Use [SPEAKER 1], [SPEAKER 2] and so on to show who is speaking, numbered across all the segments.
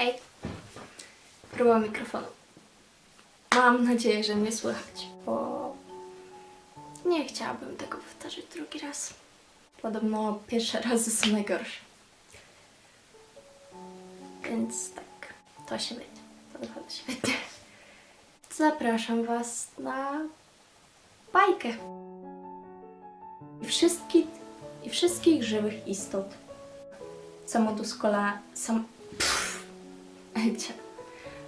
[SPEAKER 1] Hej. Próba mikrofonu. Mam nadzieję, że mnie słychać, bo nie chciałabym tego powtarzać drugi raz. Podobno pierwsze razy są najgorsze. Więc tak, to się będzie. To. Zapraszam Was na bajkę. I, wszystkich, I wszystkich żywych istot. Samodoskola... Sam... Pff. Gdzie?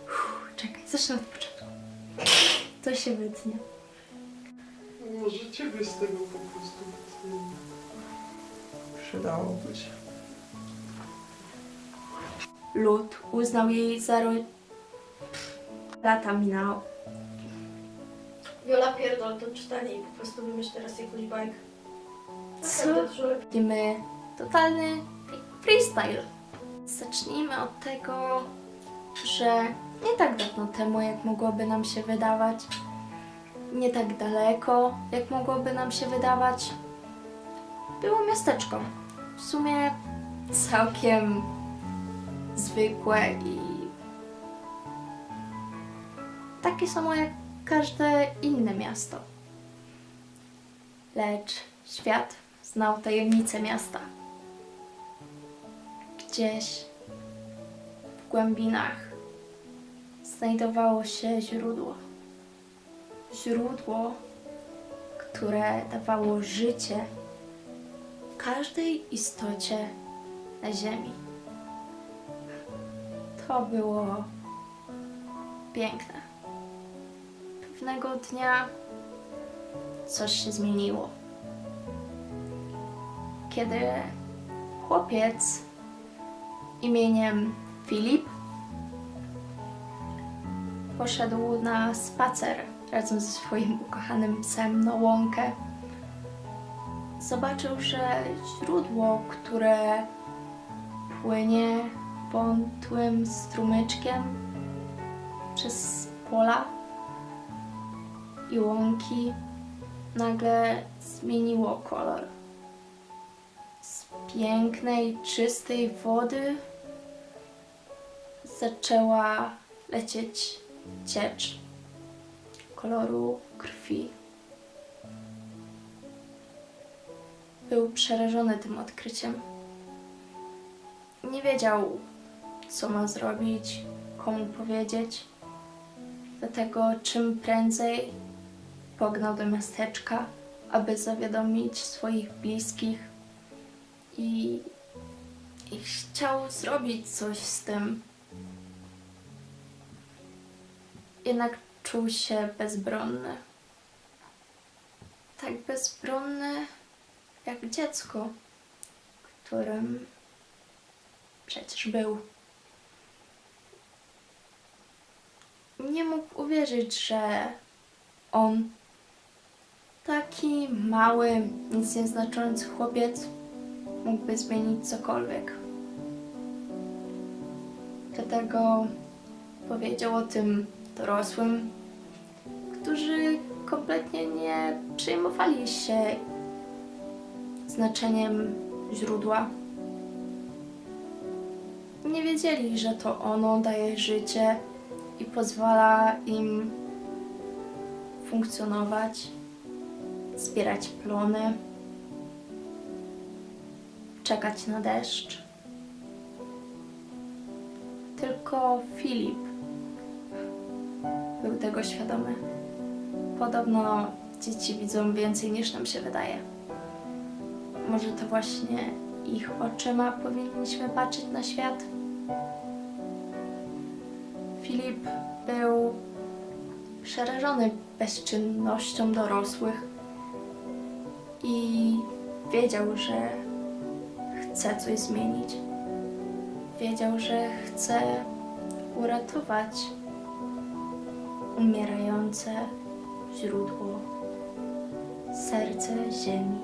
[SPEAKER 1] Uff, Czekaj, zacznę od początku. To się wytnie.
[SPEAKER 2] Może ciebie z tego po prostu wytniemy. Przydałoby się.
[SPEAKER 1] Lud uznał jej za ro... Lata minęło.
[SPEAKER 3] Wiola pierdol to czytanie i po prostu wymyśl teraz jakąś bajkę.
[SPEAKER 1] Co?
[SPEAKER 3] Naprawdę dużo lepiej.
[SPEAKER 1] Robimy totalny freestyle. Zacznijmy od tego, że nie tak dawno temu, jak mogłoby nam się wydawać, nie tak daleko, jak mogłoby nam się wydawać, było miasteczko. W sumie całkiem zwykłe i takie samo jak każde inne miasto. Lecz świat znał tajemnicę miasta. Gdzieś głębinach znajdowało się źródło. Źródło, które dawało życie każdej istocie na Ziemi. To było piękne. Pewnego dnia coś się zmieniło. Kiedy chłopiec imieniem Filip poszedł na spacer razem ze swoim ukochanym psem na łąkę, zobaczył, że źródło, które płynie wątłym strumyczkiem przez pola i łąki, nagle zmieniło kolor. Z pięknej, czystej wody zaczęła lecieć ciecz koloru krwi. Był przerażony tym odkryciem. Nie wiedział, co ma zrobić, komu powiedzieć. Dlatego czym prędzej pognał do miasteczka, aby zawiadomić swoich bliskich i, i chciał zrobić coś z tym. Jednak czuł się bezbronny. Tak bezbronny jak dziecko, którym przecież był. Nie mógł uwierzyć, że on, taki mały, nic nieznaczący chłopiec, mógłby zmienić cokolwiek. Dlatego powiedział o tym dorosłym, którzy kompletnie nie przejmowali się znaczeniem źródła. Nie wiedzieli, że to ono daje życie i pozwala im funkcjonować, zbierać plony, czekać na deszcz. Tylko Filip tego świadomy. Podobno dzieci widzą więcej niż nam się wydaje. Może to właśnie ich oczyma powinniśmy patrzeć na świat? Filip był przerażony bezczynnością dorosłych i wiedział, że chce coś zmienić. Wiedział, że chce uratować umierające źródło, serce ziemi.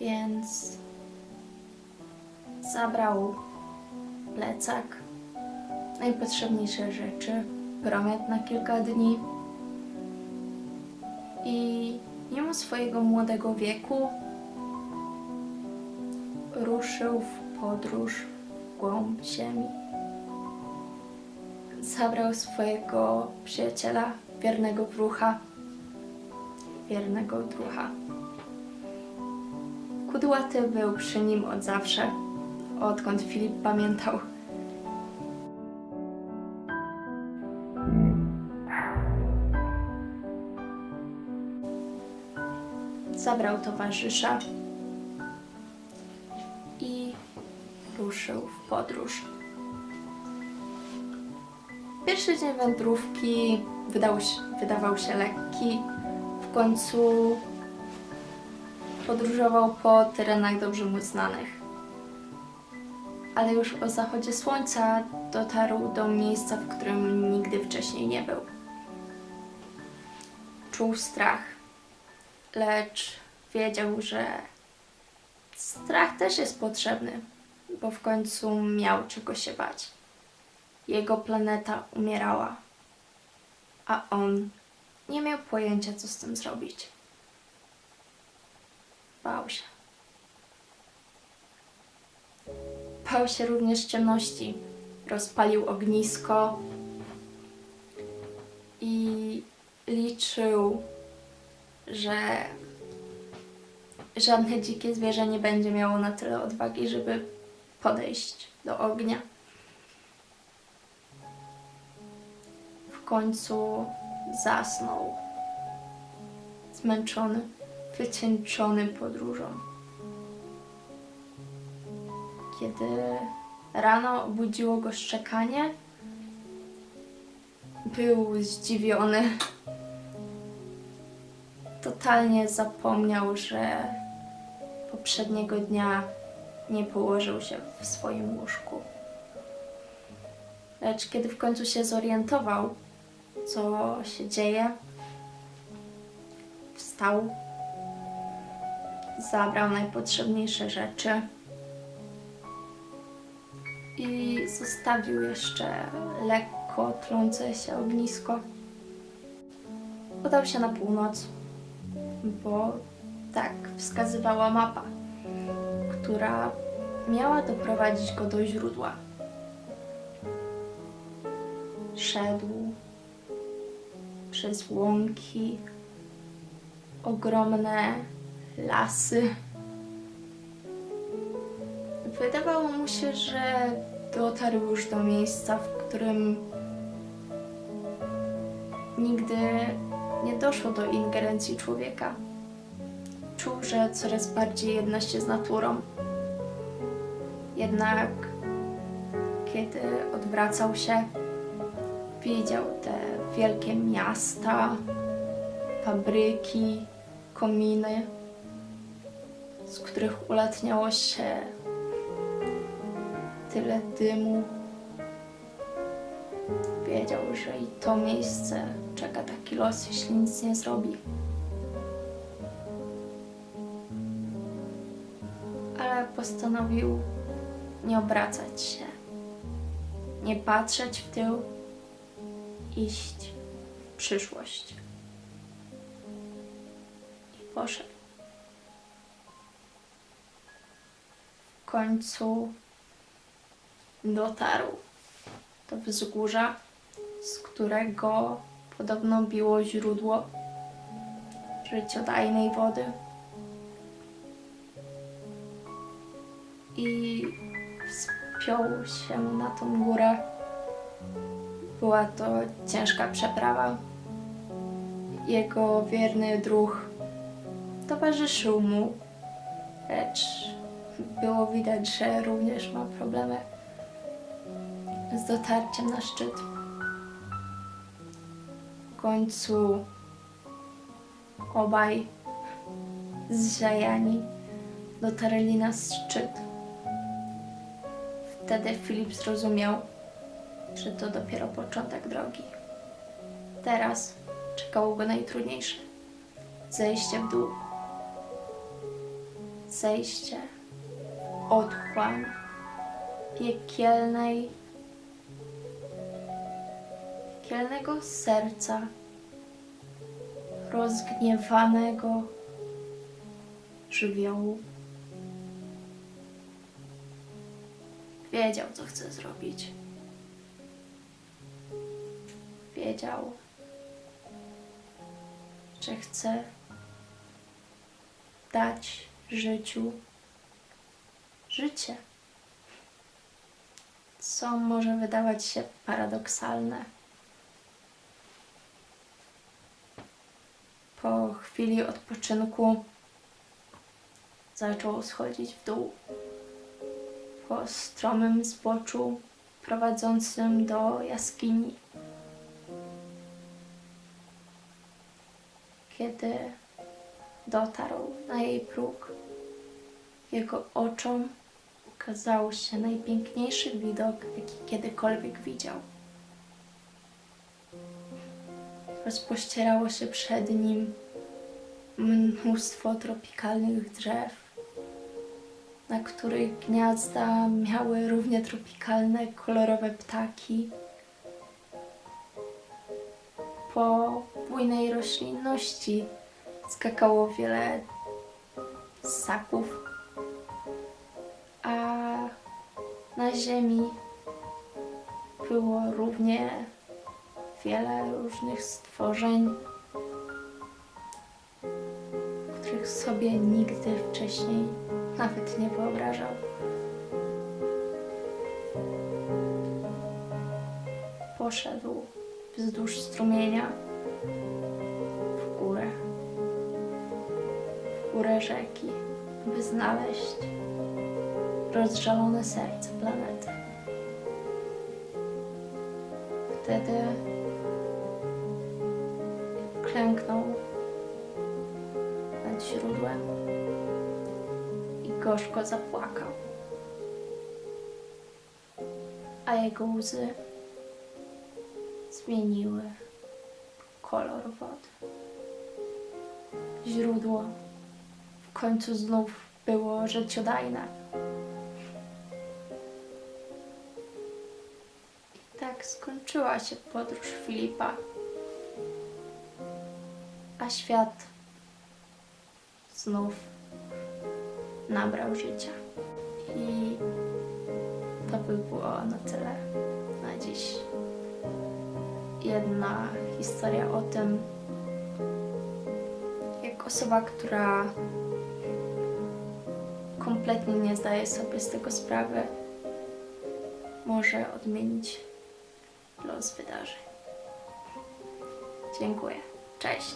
[SPEAKER 1] Więc zabrał plecak, najpotrzebniejsze rzeczy, promiot na kilka dni i mimo swojego młodego wieku ruszył w podróż głąb ziemi. Zabrał swojego przyjaciela, wiernego brucha, wiernego drucha. Kudłaty był przy nim od zawsze, odkąd Filip pamiętał. Zabrał towarzysza i ruszył w podróż. Pierwszy dzień wędrówki wydał się, wydawał się lekki. W końcu podróżował po terenach dobrze mu znanych. Ale już o zachodzie słońca dotarł do miejsca, w którym nigdy wcześniej nie był. Czuł strach, lecz wiedział, że strach też jest potrzebny, bo w końcu miał czego się bać. Jego planeta umierała, a on nie miał pojęcia, co z tym zrobić. Bał się. Bał się również ciemności. Rozpalił ognisko i liczył, że żadne dzikie zwierzę nie będzie miało na tyle odwagi, żeby podejść do ognia. W końcu zasnął, zmęczony, wycieńczony podróżą. Kiedy rano obudziło go szczekanie, był zdziwiony. Totalnie zapomniał, że poprzedniego dnia nie położył się w swoim łóżku. Lecz kiedy w końcu się zorientował, co się dzieje, wstał, zabrał najpotrzebniejsze rzeczy i zostawił jeszcze lekko tlące się ognisko. Udał się na północ, bo tak wskazywała mapa, która miała doprowadzić go do źródła. Szedł przez łąki, ogromne lasy. Wydawało mu się, że dotarł już do miejsca, w którym nigdy nie doszło do ingerencji człowieka. Czuł, że coraz bardziej jedna się z naturą. Jednak kiedy odwracał się, widział te wielkie miasta, fabryki, kominy, z których ulatniało się tyle dymu. Wiedział, że i to miejsce czeka taki los, jeśli nic nie zrobi. Ale postanowił nie obracać się, nie patrzeć w tył, iść w przyszłość. I poszedł. W końcu dotarł do wzgórza, z którego podobno biło źródło życiodajnej wody. I wspiął się na tą górę. Była to ciężka przeprawa. Jego wierny druh towarzyszył mu, lecz było widać, że również ma problemy z dotarciem na szczyt. W końcu obaj zżajani dotarli na szczyt. Wtedy Filip zrozumiał, że to dopiero początek drogi. Teraz czekało go najtrudniejsze zejście w dół. Zejście otchłań piekielnej, piekielnego serca rozgniewanego żywiołu. wiedział, co chce zrobić. Wiedział, że chce dać życiu życie. Co może wydawać się paradoksalne. Po chwili odpoczynku zaczął schodzić w dół po stromym zboczu prowadzącym do jaskini. Kiedy dotarł na jej próg, jego oczom ukazał się najpiękniejszy widok, jaki kiedykolwiek widział. Rozpościerało się przed nim mnóstwo tropikalnych drzew, na których gniazda miały równie tropikalne, kolorowe ptaki. Bujnej roślinności. Skakało wiele ssaków, a na ziemi było równie wiele różnych stworzeń, których sobie nigdy wcześniej nawet nie wyobrażał. Poszedł wzdłuż strumienia w górę, w górę rzeki, by znaleźć rozżalone serce planety. Wtedy klęknął nad źródłem i gorzko zapłakał. A jego łzy zmieniły kolor wody. Źródło w końcu znów było życiodajne. I tak skończyła się podróż Filipa, a świat znów nabrał życia. I to by było na tyle na dziś. Jedna historia o tym, jak osoba, która kompletnie nie zdaje sobie z tego sprawy, może odmienić los wydarzeń. Dziękuję. Cześć.